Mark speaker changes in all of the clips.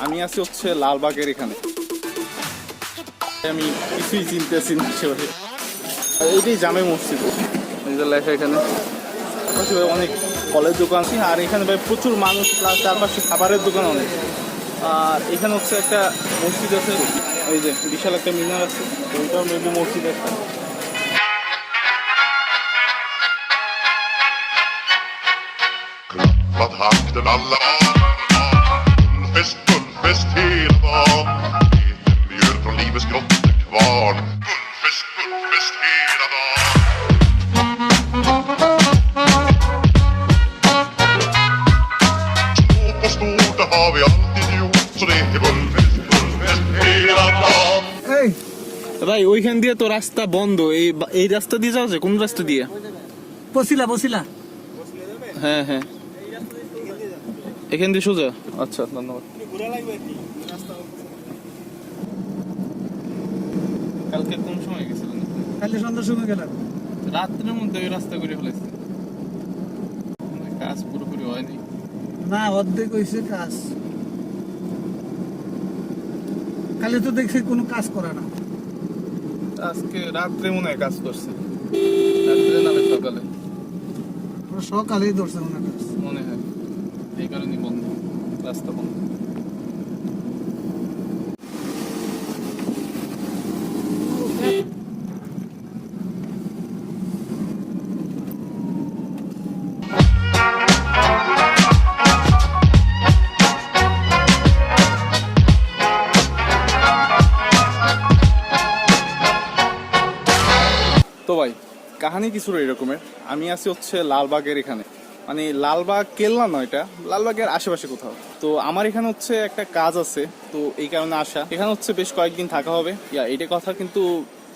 Speaker 1: আমি আছি হচ্ছে লালবাগের এখানে। আমি কিছুই চিনতেছি না এইটাই জামে মসজিদ। নিজের লেখা এখানে। পাশে অনেক ফলের দোকান আছে। আর এখানে ভাই প্রচুর মানুষ, প্লাস চারপাশে খাবারের দোকান অনেক। আর এখানে হচ্ছে একটা মসজিদ আছে। এই যে বিশাল একটা মিনার আছে। ওইটাও মেবি মসজিদ একটা।
Speaker 2: Klappat hakten alla Fullfest, fullfest hela dagen Leken mjöl från livets grottekvarn Fullfest, fullfest hela dagen Små på stort, det har vi alltid gjort Så det är fullfest, fullfest hela dagen
Speaker 3: এই
Speaker 1: ভাই ওইখান দিয়ে তো রাস্তা বন্ধ এই এই রাস্তা দিয়ে যাওয়া যায় কোন রাস্তা দিয়ে
Speaker 3: বসিলা বসিলা
Speaker 1: হ্যাঁ হ্যাঁ এখান দিয়ে সোজা? আচ্ছা ধন্যবাদ। কালকে কোন সময় গেছিলেন
Speaker 3: কালি সন্ধ্যার সময় গেলাম।
Speaker 1: রাত্রের মধ্যে ওই রাস্তা করে ফেলেছে। কাজ পুরোপুরি হয়নি।
Speaker 3: না অর্ধেক হয়েছে কাজ। কালি তো দেখছি কোনো কাজ করে না।
Speaker 1: আজকে রাত্রে মনে হয় কাজ করছে। রাত্রে নামে সকালে।
Speaker 3: সকালেই ধরছে মনে হয়। কাজ
Speaker 1: মনে হয়। তো ভাই কাহানি কিছুটা এরকমের আমি আছি হচ্ছে লালবাগের এখানে। মানে লালবাগ কেল্লা নয় এটা, লালবাগের আশেপাশে কোথাও। তো আমার এখানে হচ্ছে একটা কাজ আছে, তো এই কারণে আসা। এখানে হচ্ছে বেশ কয়েকদিন থাকা হবে। ইয়া, এটা কথা কিন্তু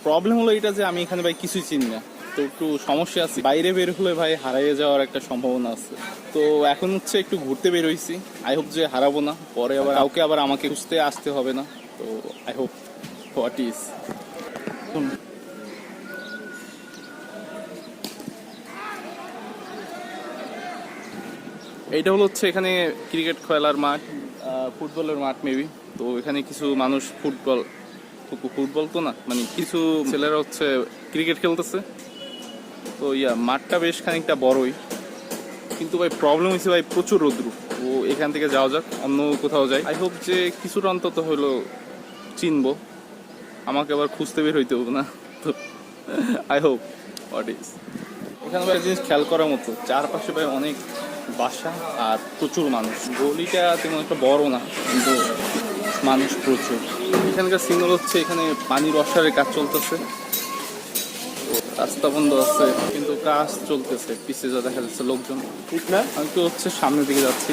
Speaker 1: প্রবলেম হলো এটা যে আমি এখানে ভাই কিছুই চিনি না। তো একটু সমস্যা আছে। বাইরে বের হলে ভাই হারিয়ে যাওয়ার একটা সম্ভাবনা আছে। তো এখন হচ্ছে একটু ঘুরতে বের হয়েছি আই হোপ যে হারাবো না। পরে আবার কাউকে আবার আমাকে খুঁজতে আসতে হবে না। তো আই হোপ হোয়াট ইজ এইটা হলো হচ্ছে এখানে ক্রিকেট খেলার মাঠ ফুটবলের মাঠ মেবি তো এখানে কিছু মানুষ ফুটবল ফুটবল তো না মানে কিছু ছেলেরা হচ্ছে ক্রিকেট খেলতেছে। তো ইয়া, মাঠটা বেশ খানিকটা বড়ই। কিন্তু ভাই প্রবলেম হয়েছে ভাই প্রচুর রোদ্রু। ও এখান থেকে যাওয়া যাক, অন্য কোথাও যাই। আই হোপ যে কিছুটা অন্তত হলো চিনবো। আমাকে আবার খুঁজতে বের হইতে হবে না। তো আই হোপ হোয়াট ইজ এখানে ভাই, জিনিস খেয়াল করার মতো, চারপাশে ভাই অনেক বাসা আর প্রচুর মানুষ। গলিটা তেমন একটা বড় না কিন্তু মানুষ প্রচুর। এখানকার সিগন্যাল হচ্ছে এখানে পানির অসারের কাজ চলতেছে। রাস্তা বন্ধ আছে কিন্তু কাজ চলতেছে পিছিয়ে যা দেখা যাচ্ছে লোকজন। ঠিক না? আমি তো হচ্ছে সামনের দিকে যাচ্ছি।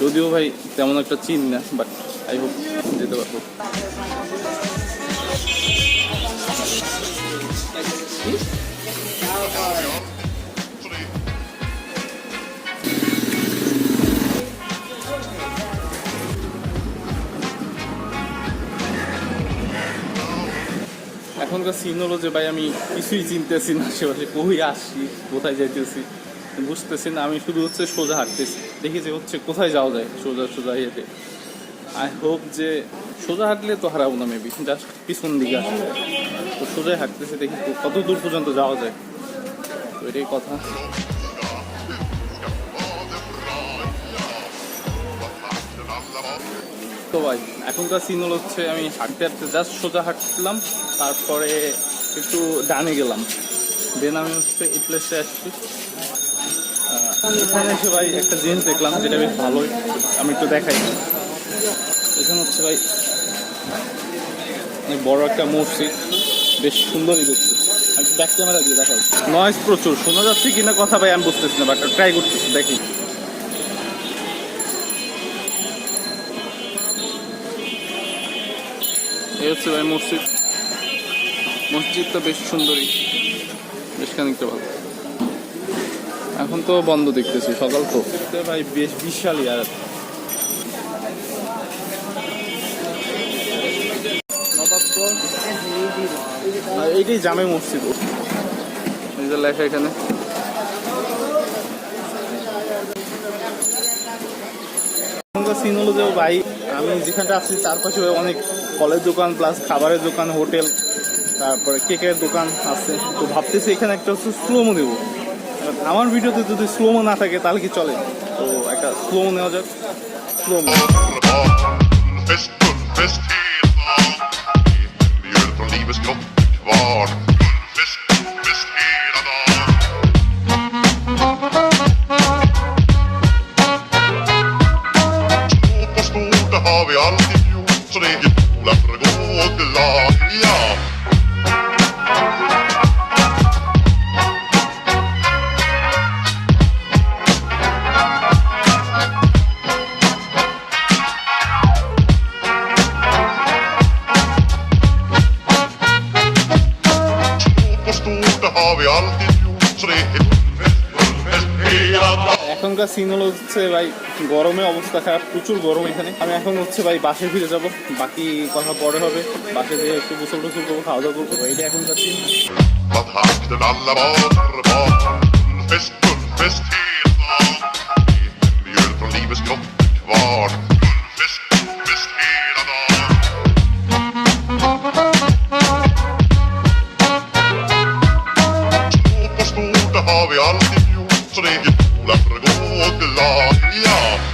Speaker 1: যদিও ভাই তেমন একটা চিন না বাট আই হোপ যেতে পারব। এখনকার সিন হলো যে ভাই, আমি কিছুই চিনতেছি না আশেপাশে কই আসছি কোথায় যাইতেছি? বুঝতেছি না, আমি শুধু হচ্ছে সোজা হাঁটতেছি। দেখি যে হচ্ছে কোথায় যাওয়া যায়, সোজা সোজা হেঁটে। আই হোপ যে সোজা হাঁটলে তো হারাবো না মেবি জাস্ট পিছন দিকে আসবে তো সোজাই হাঁটতেছি, দেখি কত দূর পর্যন্ত যাওয়া যায়। তো এটাই কথা। তো ভাই, এখনকার সিন হচ্ছে আমি হাঁটতে হাঁটতে জাস্ট সোজা হাঁটলাম তারপরে একটু ডানে গেলাম। দেন আমি হচ্ছে এই প্লেসে আসছি। এখানে এসে ভাই একটা জিনিস দেখলাম যেটা বেশ ভালোই, আমি একটু দেখাই। এখানে হচ্ছে ভাই বড় একটা মসজিদ, বেশ সুন্দরই দেখতে। আমি ব্যাক ক্যামেরা দিয়ে দেখাই। নয়েজ প্রচুর, শোনা যাচ্ছে কিনা কথা ভাই আমি বুঝতেছি না বাট ট্রাই করতেছি, দেখি। এই হচ্ছে ভাই মসজিদ মসজিদটা বেশ সুন্দরই বেশ খানিকটা ভালো। এখন তো বন্ধ দেখতেছি সকাল তো। ভাই বেশ বিশালই আর এইটাই জামে মসজিদ। যে লেখা এখানে। সিন হলো যে ভাই আমি যেখানটা আছি চারপাশে অনেক ফলের দোকান প্লাস খাবারের দোকান, হোটেল, তারপরে কেকের দোকান আছে। তো ভাবতেছি এখানে একটা হচ্ছে স্লোমো দেব। আমার ভিডিওতে যদি স্লোমো না থাকে, তাহলে কি চলে? তো একটা স্লোমো নেওয়া যাক।
Speaker 2: Slow mo Thank. la fregó la cría.
Speaker 1: এখনকার সিন হলো হচ্ছে ভাই, গরমে অবস্থা খারাপ, প্রচুর গরম এখানে। আমি এখন হচ্ছে ভাই বাসে ফিরে যাব, বাকি কথা পরে হবে। বাসে যেয়ে একটু গোসল টোসল করব, খাওয়া দাওয়া করব এইটা এখনকার
Speaker 2: scene Vi har Schläge, Labragogla, ja.